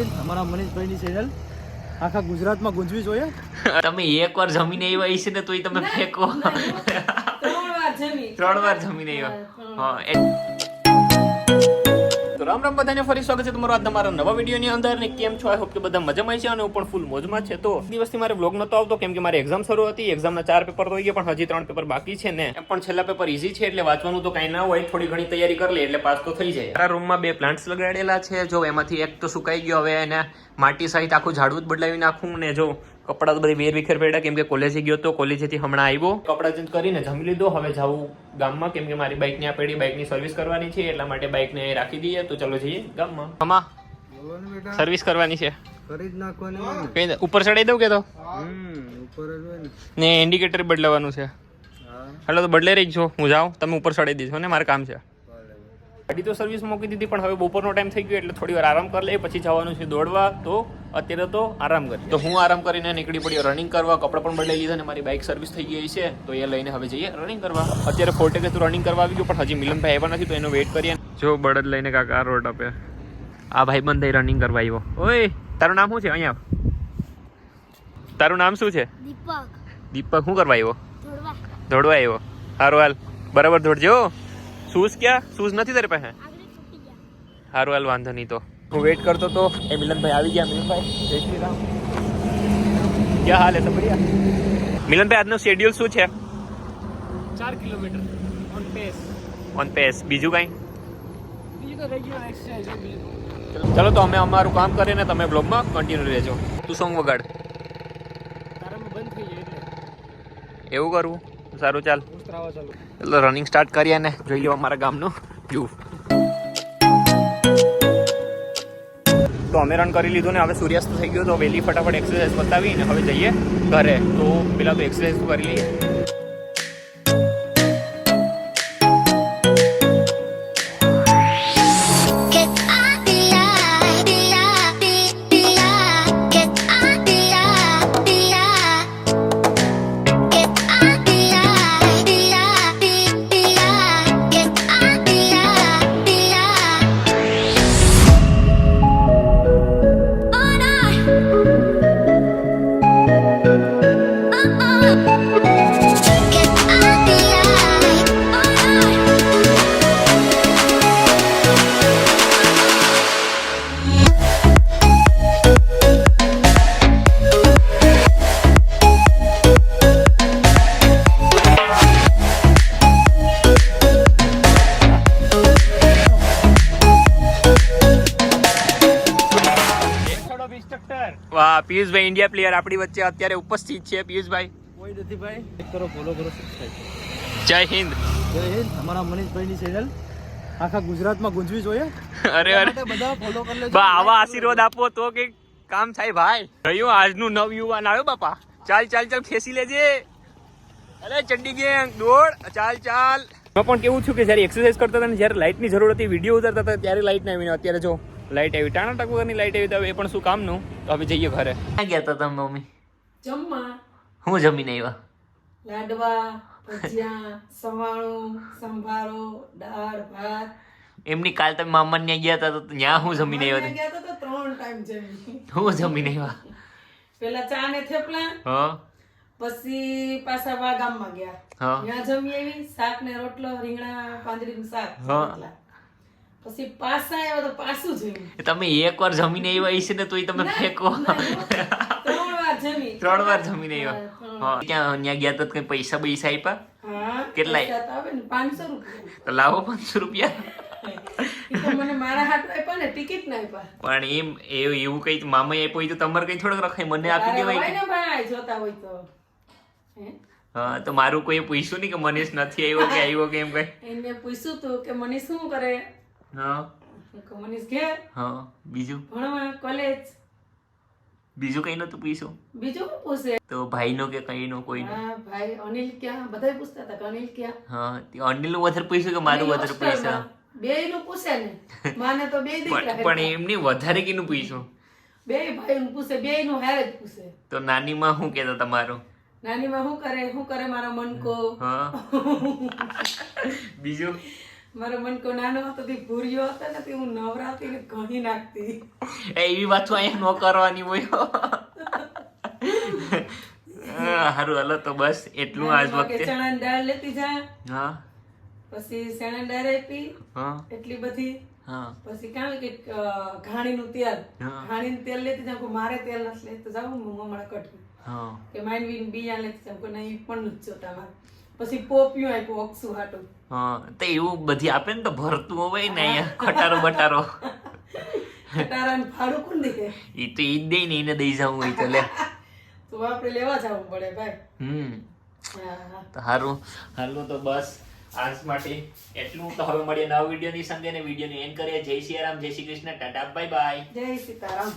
હિન્દ અમારા મનીષભાઈની ચેનલ આખા ગુજરાતમાં ગુંજવી જોઈએ. તમે એક વાર જમીને આવ્યા હશે ને તોય તમે ફેંકો. ત્રણ વાર જમી. ત્રણ વાર જમીને આવ્યા. હા રામ રામ બધાને ફરી સ્વાગત છે તમારો આ તમારા નવા વિડીયોની અંદર ને કેમ છો? આઈ હોપ કે બધા મજામાં છે અને હું પણ ફૂલ મોજમાં છે. તો દિવસથી મારે વ્લોગ નતો આવતો, કેમ કે મારે એક્ઝામ શરૂ હતી. એક્ઝામના ચાર પેપર તો ગયા, પણ હજી ત્રણ પેપર બાકી છે ને. પણ છેલ્લા પેપર ઈઝી છે, એટલે વાંચવાનું તો કાંઈ ના હોય. થોડી ઘણી તૈયારી કરી લે, એટલે પાસ તો થઈ જાય. મારા રૂમમાં બે પ્લાન્ટ્સ લગાડેલા છે. જો એમાંથી એક તો સુકાઈ ગયો, હવે એને માટી સહિત આખું ઝાડવું જ બદલાવી નાખું ને જો કપડાં તો બધી વેર વિખેર પડ્યા કેમ કે કોલેજે ગયો તો કોલેજેથી હમણાં આવ્યો. કપડાં ચેન્જ કરીને જમી લીધો. હવે જાવું ગામમાં કેમ કે મારી બાઇકની આ પડી બાઇકની સર્વિસ કરવાની છે એટલા માટે બાઇકને રાખી દઈએ. તો ચલો જઈએ ગામમાં. હમા સર્વિસ કરવાની છે. કરી જ નાખવાની. કઈ ઉપર ચડાઈ દઉં કે તો? હમ ઉપર ને. ને ઇન્ડિકેટર બદલાવાનું છે. હા. હાલો તો બદલે રહી છો. હું જાઉં તમે ઉપર ચડાઈ દીધો ને મારે કામ છે. ગાડી તો સર્વિસ મૂકી દીધી પણ હવે બપોરનો ટાઈમ થઈ ગયો એટલે થોડી વાર આરામ કરી લે પછી જવાનું છે દોડવા. તો અત્યારે તો આરામ કરી તો હું આરામ કરીને નીકળી પડ્યો. રનિંગ કરવા કપડાં પણ બદલાઈ લીધા અને મારી બાઇક સર્વિસ થઈ ગઈ છે. તો એ લઈને હવે જઈએ રનિંગ કરવા. અત્યારે ફોટે કે તું રનિંગ કરવા આવી ગયો પણ હજી મિલનભાઈ આવ્યા નથી તો એનો વેઇટ કરીએ. જો બળદ લઈને કાકા રોડ આપે. આ ભાઈ બંધ થઈ રનિંગ કરવા આવ્યો. ઓય તારું નામ શું છે? અહીંયા તારું નામ શું છે? દીપક. દીપક શું કરવા આવ્યો? દોડવા આવ્યો. સારું હાલ. બરાબર દોડજો. શૂઝ ક્યાં શૂઝ નથી તારી પાસે સારું હાલ વાંધો નહીં તો હું વેટ કરતો તો એ મિલનભાઈ આવી ગયા મિલનભાઈ જય શ્રી રામ ક્યાં હાલ હે તમારી મિલનભાઈ આજનો શેડ્યુલ શું છે? ચાર kilometre on pace on pace બીજું કાંઈ? બીજું તો રેગ્યુલર એક્સરસાઇઝ બીજું ચલો તો અમે અમારું કામ કરીને તમે બ્લોગમાં કન્ટિન્યુ રહેજો. તું સોંગ વગાડ. એવું કરવું સારું ચાલ. એટલે રનિંગ સ્ટાર્ટ કરીએ ને જોઈ લો અમારા ગામનું વ્યૂ તો અમે રન કરી લીધું ને હવે સૂર્યાસ્ત થઈ ગયો તો વહેલી ફટાફટ એક્સરસાઇઝ બતાવીને હવે જઈએ ઘરે. તો પેલા તો એક્સરસાઇઝ કરી લઈએ. પિયુષભાઈ ઇન્ડિયા પ્લેયર આપણી વચ્ચે અત્યારે ઉપસ્થિત છે. પિયુષભાઈ. કોઈ નથી ભાઈ. કરો ફોલો કરો સબસ્ક્રાઇબ જય હિન્દ. જય હિન્દ. અમારા મનીષભાઈની ચેનલ આખા ગુજરાતમાં ગુંજવી જોઈએ. અરે અરે. બધા ફોલો કરી લેજો. બા આવા આશીર્વાદ આપો તો કે કામ થાય ભાઈ. રહ્યો આજનું નવ યુવાન. આવ્યો બાપા. ચાલ ચાલ ચાલ ખેસી લેજે. અરે ચડ્ડી ગેંગ દોડ. ચાલ ચાલ. મેં પણ કેવું છું કે જ્યારે એક્સરસાઇઝ કરતા હતા ને જ્યારે લાઇટની જરૂર હતી વીડિયો ઉતારતા હતા ત્યારે લાઇટ ના આવીને અત્યારે જો લાઇટ આવી ટાણા ટકવાની લાઇટ આવી તો એ પણ શું કામનું? તો હવે જઈએ ઘરે. ક્યાં ગયા હતા તમે મમ્મી? જમવા. હું જમીને આવ્યા લાડવા ભજીયા સવાણું સંભારો દાળ ભાત. એમની કાલ તમે મામા ત્યાં ગયા હતા તો ત્યાં હું જમીને આવ્યો ગયા તો ત્રણ ટાઈમ જમી. હું જમીને આવ્યા પેલા ચા ને થેપલા હા. પછી પાછા વા ગામમાં ગયા. હા. ત્યાં જમી આવી શાક ને રોટલો રીંગણા પાંદડીનું શાક હા. પછી પાસા આવ્યા તો પાસું જોયું તમે એક વાર જમીને આવ્યા હશે ને તોય તમે ફેંકો. ત્રણ વાર જમી. ત્રણ વાર જમીને આવ્યા. હા ત્યાં ત્યાં ગયા તો કઈ પૈસા પૈસા આપ્યા ને પાંચસો રૂપિયા. તો લાવો પાંચસો રૂપિયા. મને મારા હાથ આપ્યા ને ટિકિટ ના આપ્યા. પણ એમ એવું કઈ મામા આપ્યું હોય તો તમારે કઈ થોડોક રખાય મને આપી દેવાય હોય ને ભાઈ જોતા હોય તો. હા તો મારું કોઈ પૂછ્યું નહીં કે મનીષ નથી આવ્યો કે આવ્યો કે એમ કઈ? એને પૂછ્યું તું કે મનીષ શું કરે? હા. મનીષ ઘેર. હા. બીજું? ભણવા કોલેજ બીજું કઈ નતું પૂછ્યું? બીજું શું પૂછે? તો ભાઈનો કે કઈનો કોઈનો? હા ભાઈ અનિલ ક્યાં? બધા પૂછતા હતા કે અનિલ ક્યાં? હા તે અનિલનું વધારે પૂછ્યું કે મારું વધારે પૂછ્યા? બે નું પૂછે ને. માને તો બે દીકરા પણ પણ એમની વધારે કીનું પૂછ્યું? બે ભાઈ નું પૂછે બે નું હારે જ પૂછે. તો નાની માં શું કહેતો તમારો નાની માં શું કરે? શું કરે મારા મનકો? હા. બીજું? મારો મનકો નાનો હતો તે ભૂર્યો હતો ને તે હું નવરાતી ને ઘણી નાખતી. એ એવી વાતો અહીંયા ન કરવાની હોય. હારું હાલો તો બસ એટલું આજ વખતે. ચણા દાળ લેતી જા. હા. પછી ચણા દાળ આપી. હા. એટલી બધી. હા. પછી કામ કે ઘાણી નું તેલ. ઘાણી નું તેલ લેતી જાઉં મારે તેલ નથી લેતો. જાઉં મમણા કટકી હા. કે માઇનવીન બીજા લેતી જાઉં કે નહીં પણ નથી જોતા મારે. પછી પોપિયું આપ્યું અક્ષુ હાટું. હા તો એવું બધી આપે ને તો ભરતું હોય ને અહીંયા ખટારો બટારો. ખટારાનું ભાડું કોણ દે? એ તો ઈ દે ને એને દઈ જવું હોય તો લે. તો આપણે લેવા જવું પડે ભાઈ. હમ. તો હારું હાલું તો બસ. આજ માટે એટલું. તો હવે મળીએ નવા વિડીયોની સંગે ને વિડીયોની એન્ડ કરીએ. જય શ્રી રામ જય Shri Krishna. Tata bye bye જય સીતારામ.